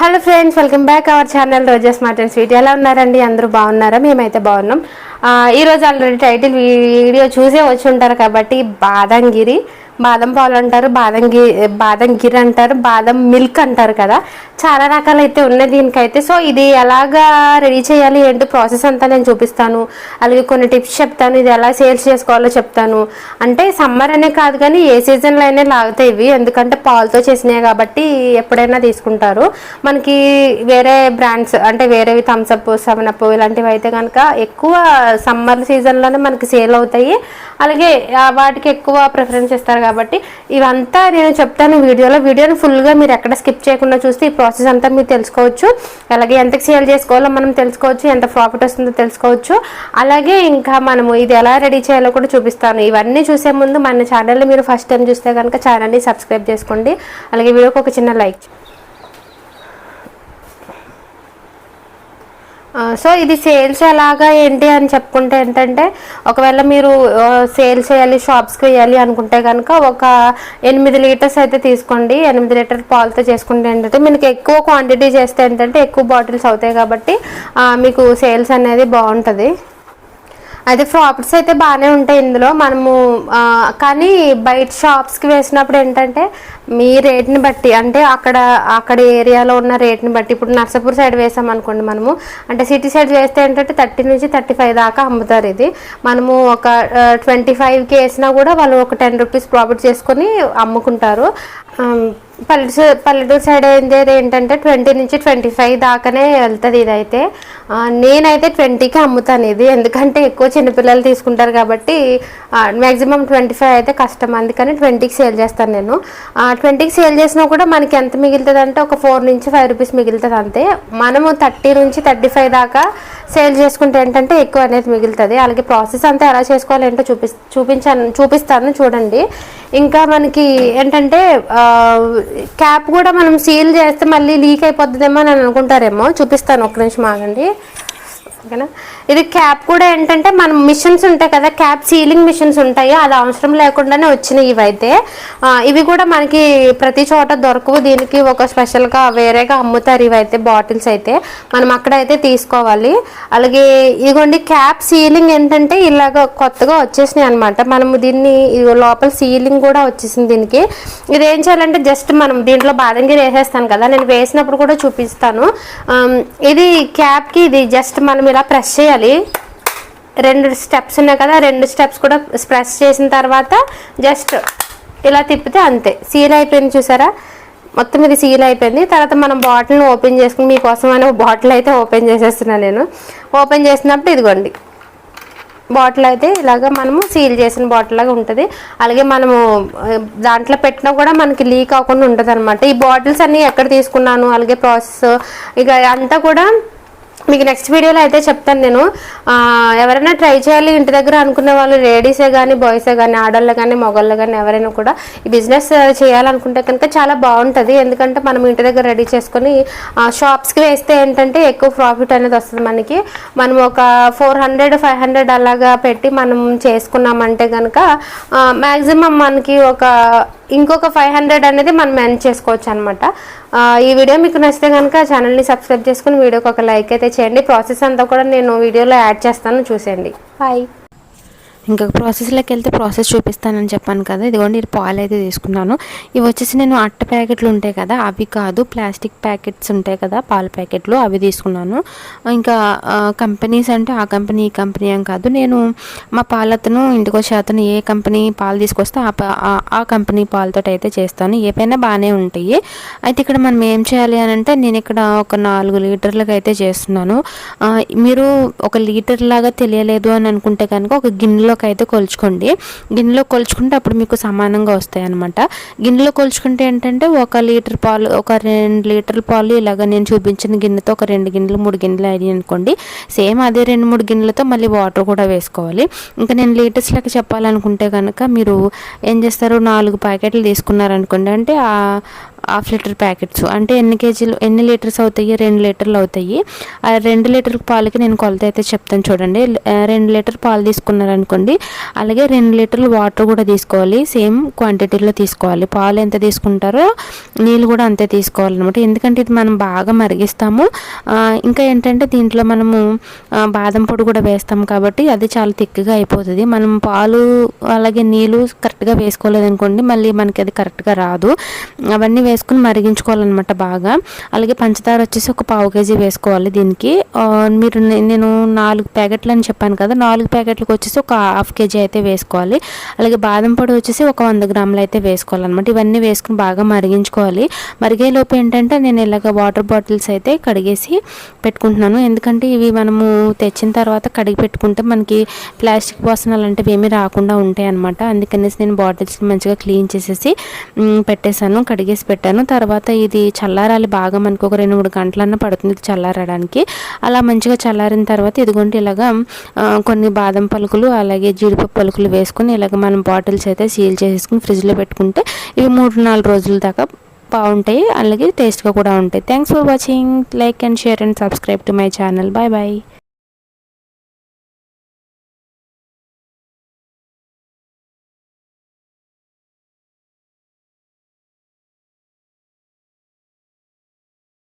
Hello friends welcome back our channel Roja smart and sweet. ఎలా ఉన్నారండి? అందరూ బాగున్నారా? మేమైతే బాగున్నాం. ఈరోజు ఆల్రెడీ టైటిల్ వీడియో చూసే వచ్చి ఉంటారు కాబట్టి బాదంగిరి. బాదం పాలు అంటారు బాదం గి బాదం గిర్ అంటారు బాదం మిల్క్ అంటారు కదా. చాలా రకాలు అయితే ఉన్నాయి దీనికైతే. సో ఇది ఎలాగా రెడీ చేయాలి? ఏంటి ప్రాసెస్ అంతా నేను చూపిస్తాను. అలాగే కొన్ని టిప్స్ చెప్తాను. ఇది ఎలా సేల్స్ చేసుకోవాలో చెప్తాను. అంటే సమ్మర్ అనే కాదు కానీ ఏ సీజన్లో అయినా లాగుతాయి ఇవి. ఎందుకంటే పాలతో చేసినాయి కాబట్టి ఎప్పుడైనా తీసుకుంటారు. మనకి వేరే బ్రాండ్స్ అంటే వేరేవి థమ్స్అప్ సెవెన్ అప్ ఇలాంటివి అయితే కనుక ఎక్కువ సమ్మర్ సీజన్లోనే మనకి సేల్ అవుతాయి. అలాగే వాటికి ఎక్కువ ప్రిఫరెన్స్ ఇస్తారు కాబట్టి ఇవంతా నేను చెప్తాను వీడియోలో. వీడియోని ఫుల్గా మీరు ఎక్కడ స్కిప్ చేయకుండా చూస్తే ఈ ప్రాసెస్ అంతా మీరు తెలుసుకోవచ్చు. అలాగే ఎంత సేల్ చేసుకోవాలో మనం తెలుసుకోవచ్చు ఎంత ప్రాఫిట్ వస్తుందో తెలుసుకోవచ్చు. అలాగే ఇంకా మనము ఇది ఎలా రెడీ చేయాలో కూడా చూపిస్తాను. ఇవన్నీ చూసే ముందు మన ఛానల్ని మీరు ఫస్ట్ టైం చూస్తే కనుక ఛానల్ని సబ్స్క్రైబ్ చేసుకోండి. అలాగే వీడియోకి ఒక చిన్న లైక్ సో ఇది సేల్స్ ఎలాగా ఏంటి అని చెప్పుకుంటే ఏంటంటే ఒకవేళ మీరు సేల్ చేయాలి షాప్స్కి వేయాలి అనుకుంటే కనుక ఒక ఎనిమిది లీటర్స్ అయితే తీసుకోండి. ఎనిమిది లీటర్ పాలతో చేసుకుంటే ఏంటంటే మీకు ఎక్కువ క్వాంటిటీ చేస్తే ఏంటంటే ఎక్కువ బాటిల్స్ అవుతాయి కాబట్టి మీకు సేల్స్ అనేది బాగుంటుంది. అయితే ప్రాఫిట్స్ అయితే బాగానే ఉంటాయి ఇందులో. మనము కానీ బయట షాప్స్కి వేసినప్పుడు ఏంటంటే మీ రేట్ని బట్టి అంటే అక్కడ అక్కడ ఏరియాలో ఉన్న రేట్ని బట్టి ఇప్పుడు నర్సాపూర్ సైడ్ వేసాం అనుకోండి మనము అంటే సిటీ సైడ్ వేస్తే ఏంటంటే థర్టీ నుంచి థర్టీ ఫైవ్ దాకా అమ్ముతారు ఇది. మనము ఒక ట్వంటీ ఫైవ్కి వేసినా కూడా వాళ్ళు ఒక టెన్ రూపీస్ ప్రాఫిట్ చేసుకొని అమ్ముకుంటారు. పల్లెటూరు పల్లెటూరు సైడ్ అయితే ఏంటంటే ట్వంటీ నుంచి ట్వంటీ ఫైవ్ దాకానే వెళ్తుంది ఇదైతే. నేనైతే ట్వంటీకి అమ్ముతాను ఇది. ఎందుకంటే ఎక్కువ చిన్నపిల్లలు తీసుకుంటారు కాబట్టి మ్యాక్సిమం ట్వంటీ ఫైవ్ అయితే కష్టం. అందుకని ట్వంటీకి సేల్ చేస్తాను నేను. ట్వంటీకి సేల్ చేసినా కూడా మనకి ఎంత మిగులుతుంది అంటే ఒక ఫోర్ నుంచి ఫైవ్ రూపీస్ మిగులుతుంది అంతే. మనము థర్టీ నుంచి థర్టీ ఫైవ్ దాకా సేల్ చేసుకుంటే ఏంటంటే ఎక్కువ అనేది మిగులుతుంది. అలాగే ప్రాసెస్ అంతా ఎలా చేసుకోవాలి ఏంటో చూపి చూపించాను చూపిస్తాను చూడండి. ఇంకా మనకి ఏంటంటే క్యాప్ కూడా మనం సీల్ చేస్తే మళ్ళీ లీక్ అయిపోతుందేమో అని అనుకుంటారేమో. చూపిస్తాను ఒక నిమిషం ఆగండి. ఓకేనా? ఇది క్యాప్ కూడా ఏంటంటే మనం మిషన్స్ ఉంటాయి కదా క్యాప్ సీలింగ్ మిషన్స్ ఉంటాయి. అది అవసరం లేకుండానే వచ్చినాయి ఇవైతే. ఇవి కూడా మనకి ప్రతి చోట దొరకవు. దీనికి ఒక స్పెషల్గా వేరేగా అమ్ముతారు ఇవైతే బాటిల్స్ అయితే. మనం అక్కడైతే తీసుకోవాలి. అలాగే ఇదిగోండి క్యాప్ సీలింగ్ ఏంటంటే ఇలాగ కొత్తగా వచ్చేసినాయి అనమాట మనము దీన్ని లోపల సీలింగ్ కూడా వచ్చేసింది దీనికి. ఇది ఏం చేయాలంటే జస్ట్ మనం దీంట్లో బాదంగిరి వేసేస్తాను కదా. నేను వేసినప్పుడు కూడా చూపిస్తాను. ఇది క్యాప్కి ఇది జస్ట్ మనం ఇలా ప్రెస్ చేయాలి. రెండు స్టెప్స్ ఉన్నాయి కదా రెండు స్టెప్స్ కూడా ప్రెస్ చేసిన తర్వాత జస్ట్ ఇలా తిప్పితే అంతే. సీల్ అయిపోయింది చూసారా? మొత్తం ఇది సీల్ అయిపోయింది. తర్వాత మనం బాటిల్ని ఓపెన్ చేసుకుని మీకోసం అనే బాటిల్ అయితే ఓపెన్ చేసేస్తున్నాను నేను. ఓపెన్ చేసినప్పుడు ఇదిగోండి. బాటిల్ అయితే ఇలాగ మనము సీల్ చేసిన బాటిల్ లాగా ఉంటుంది. అలాగే మనము దాంట్లో పెట్టినా కూడా మనకి లీక్ అవ్వకుండా ఉంటుంది అనమాట ఈ బాటిల్స్ అన్నీ ఎక్కడ తీసుకున్నాను? అలాగే ప్రాసెస్ ఇక అంతా కూడా మీకు నెక్స్ట్ వీడియోలో అయితే చెప్తాను నేను. ఎవరైనా ట్రై చేయాలి ఇంటి దగ్గర అనుకునే వాళ్ళు లేడీసే కానీ బాయ్సే కానీ ఆడవాళ్ళు కానీ మగవాళ్ళు కానీ ఎవరైనా కూడా ఈ బిజినెస్ చేయాలనుకుంటే కనుక చాలా బాగుంటుంది. ఎందుకంటే మనం ఇంటి దగ్గర రెడీ చేసుకొని షాప్స్కి వేస్తే ఏంటంటే ఎక్కువ ప్రాఫిట్ అనేది వస్తుంది మనకి. మనం ఒక ఫోర్ హండ్రెడ్ ఫైవ్ హండ్రెడ్ అలాగా పెట్టి మనం చేసుకున్నామంటే కనుక మ్యాక్సిమం మనకి ఒక ఇంకొక ఫైవ్ హండ్రెడ్ అనేది మనం ఎన్ చేసుకోవచ్చు అనమాట ఈ వీడియో మీకు నచ్చితే కనుక ఛానల్ని సబ్స్క్రైబ్ చేసుకుని వీడియోకి ఒక లైక్ అయితే చేయండి. ప్రాసెస్ అంతా కూడా నేను వీడియోలో యాడ్ చేస్తాను. చూసేయండి. బాయ్ ఇంకా ప్రాసెస్లోకి వెళ్తే ప్రాసెస్ చూపిస్తానని చెప్పాను కదా. ఇదిగోండి ఇది పాలు అయితే తీసుకున్నాను. ఇవి వచ్చేసి నేను అట్ట ప్యాకెట్లు ఉంటాయి కదా అవి కాదు ప్లాస్టిక్ ప్యాకెట్స్ ఉంటాయి కదా పాల ప్యాకెట్లు అవి తీసుకున్నాను. ఇంకా కంపెనీస్ అంటే ఆ కంపెనీ ఈ కంపెనీ అని కాదు. నేను మా పాలతను ఇంటికి వచ్చే అతను ఏ కంపెనీ పాలు తీసుకొస్తే ఆ ఆ- కంపెనీ పాలతో అయితే చేస్తాను. ఏవైనా బాగానే ఉంటాయి. అయితే ఇక్కడ మనం ఏం చేయాలి అని అంటే నేను ఇక్కడ ఒక నాలుగు లీటర్లకు అయితే చేస్తున్నాను. మీరు ఒక లీటర్ లాగా తెలియలేదు అని అనుకుంటే కనుక ఒక గిన్నెలో గిన్నెలోకి అయితే కొలుచుకోండి. గిన్నెలో కొలుచుకుంటే అప్పుడు మీకు సమానంగా వస్తాయి అనమాట గిన్నెలో కొలుచుకుంటే ఏంటంటే ఒక లీటర్ పాలు ఒక రెండు లీటర్ పాలు ఇలాగ నేను చూపించిన గిన్నెతో ఒక రెండు గిన్నెలు మూడు గిన్నెలు అయ్యాయి అనుకోండి. సేమ్ అదే రెండు మూడు గిన్నెలతో మళ్ళీ వాటర్ కూడా వేసుకోవాలి. ఇంకా నేను లీటర్స్ లెక్క చెప్పాలనుకుంటే కనుక మీరు ఏం చేస్తారు? నాలుగు ప్యాకెట్లు తీసుకున్నారనుకోండి. అంటే ఆ హాఫ్ లీటర్ ప్యాకెట్స్. అంటే ఎన్ని కేజీలు ఎన్ని లీటర్స్ అవుతాయి? రెండు లీటర్లు అవుతాయి. ఆ రెండు లీటర్ పాలకి నేను కొలత అయితే చెప్తాను చూడండి. రెండు లీటర్ పాలు తీసుకున్నారనుకోండి అలాగే రెండు లీటర్లు వాటర్ కూడా తీసుకోవాలి. సేమ్ క్వాంటిటీలో తీసుకోవాలి. పాలు ఎంత తీసుకుంటారో నీళ్ళు కూడా అంతే తీసుకోవాలన్నమాట. ఎందుకంటే ఇది మనం బాగా మరిగిస్తాము. ఇంకా ఏంటంటే దీంట్లో మనము బాదం పొడి కూడా వేస్తాం కాబట్టి అది చాలా తిక్కగా అయిపోతుంది. మనం పాలు అలాగే నీళ్ళు కరెక్ట్గా వేసుకోలేదనుకోండి మళ్ళీ మనకి అది కరెక్ట్గా రాదు. అవన్నీ వేసుకుని మరిగించుకోవాలన్నమాట బాగా. అలాగే పంచదార వచ్చేసి ఒక పావు కేజీ వేసుకోవాలి దీనికి. మీరు నేను నాలుగు ప్యాకెట్లు అని చెప్పాను కదా నాలుగు ప్యాకెట్లకు వచ్చేసి ఒక హాఫ్ కేజీ అయితే వేసుకోవాలి. అలాగే బాదం పొడి వచ్చేసి ఒక వంద గ్రాములు అయితే వేసుకోవాలన్నమాట. ఇవన్నీ వేసుకుని బాగా మరిగించుకోవాలి. మరిగే లోపు ఏంటంటే నేను ఇలాగ వాటర్ బాటిల్స్ అయితే కడిగేసి పెట్టుకుంటున్నాను. ఎందుకంటే ఇవి మనము తెచ్చిన తర్వాత కడిగి పెట్టుకుంటే మనకి ప్లాస్టిక్ వాసన అలాంటివి ఏమీ రాకుండా ఉంటాయి అనమాట అందుకనేసి నేను బాటిల్స్ని మంచిగా క్లీన్ చేసేసి పెట్టేశాను కడిగేసి పెట్టాను. తర్వాత ఇది చల్లారాలి. బాగా మనకు ఒక రెండు మూడు గంటలన్నా పడుతుంది చల్లారడానికి. అలా మంచిగా చల్లారిన తర్వాత ఇదిగోండి ఇలాగా కొన్ని బాదం పలుకులు అలాగే అలాగే జీడిపప్పు పలుకులు వేసుకుని ఇలాగ మనం బాటిల్స్ అయితే సీల్ చేసేసుకుని ఫ్రిడ్జ్లో పెట్టుకుంటే ఇవి మూడు నాలుగు రోజుల దాకా బాగుంటాయి. అలాగే టేస్ట్గా కూడా ఉంటాయి. Thanks for watching like and share and subscribe to my channel bye bye